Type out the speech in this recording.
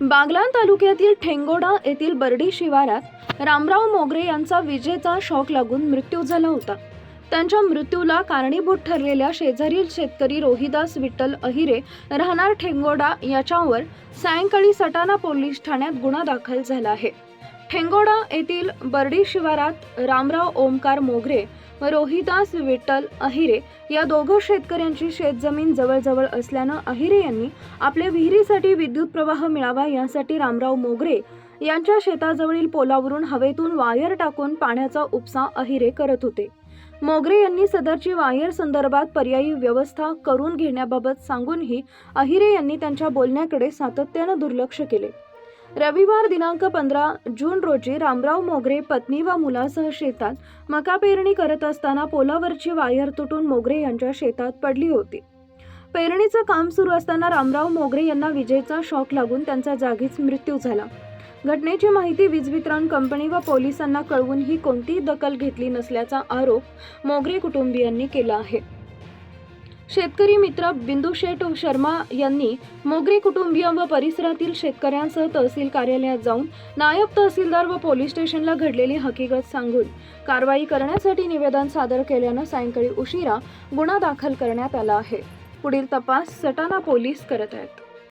बागलाण तालुक्यातील ठेंगोडा येथील बर्डी शिवारात रामराव मोगरे यांचा विजेचा शॉक लागून मृत्यू झाला होता. त्यांच्या मृत्यूला कारणीभूत ठरलेल्या शेजारील शेतकरी रोहिदास विठ्ठल अहिरे राहणार ठेंगोडा याच्यावर सायंकाळी सटाणा पोलीस ठाण्यात गुन्हा दाखल झाला आहे. ठेंगोडा येथील बर्डी शिवारात रामराव ओमकार मोगरे व रोहिदास विठ्ठल अहिरे या दोघं शेतकऱ्यांची शेतजमीन जवळजवळ असल्यानं अहिरे यांनी आपल्या विहिरीसाठी विद्युत प्रवाह मिळावा यासाठी रामराव मोगरे यांच्या शेताजवळील पोलावरून हवेतून वायर टाकून पाण्याचा उपसा अहिरे करत होते. मोगरे यांनी सदरची वायर संदर्भात पर्यायी व्यवस्था करून घेण्याबाबत सांगूनही अहिरे यांनी त्यांच्या बोलण्याकडे सातत्यानं दुर्लक्ष केले. रविवार दिनांक पंधरा जून रोजी रामराव मोगरे पत्नी व मुलासह शेतात मका पेरणी करत असताना पोलावरची वायर तुटून मोगरे यांच्या शेतात पडली होती. पेरणीचं काम सुरू असताना रामराव मोगरे यांना विजेचा शॉक लागून त्यांचा जागीच मृत्यू झाला. घटनेची माहिती वीज वितरण कंपनी व पोलिसांना कळवून ही कोणतीही दखल घेतली नसल्याचा आरोप मोगरे कुटुंबियांनी केला आहे. शेतकरी मित्र बिंदू शेठ शर्मा यांनी मोगरे कुटुंबीय व परिसरातील शेतकऱ्यांसह तहसील कार्यालयात जाऊन नायब तहसीलदार व पोलीस स्टेशनला घडलेली हकीकत सांगून कारवाई करण्यासाठी निवेदन सादर केल्यानं सायंकाळी उशिरा गुन्हा दाखल करण्यात आला आहे. पुढील तपास सटाणा पोलीस करत आहेत.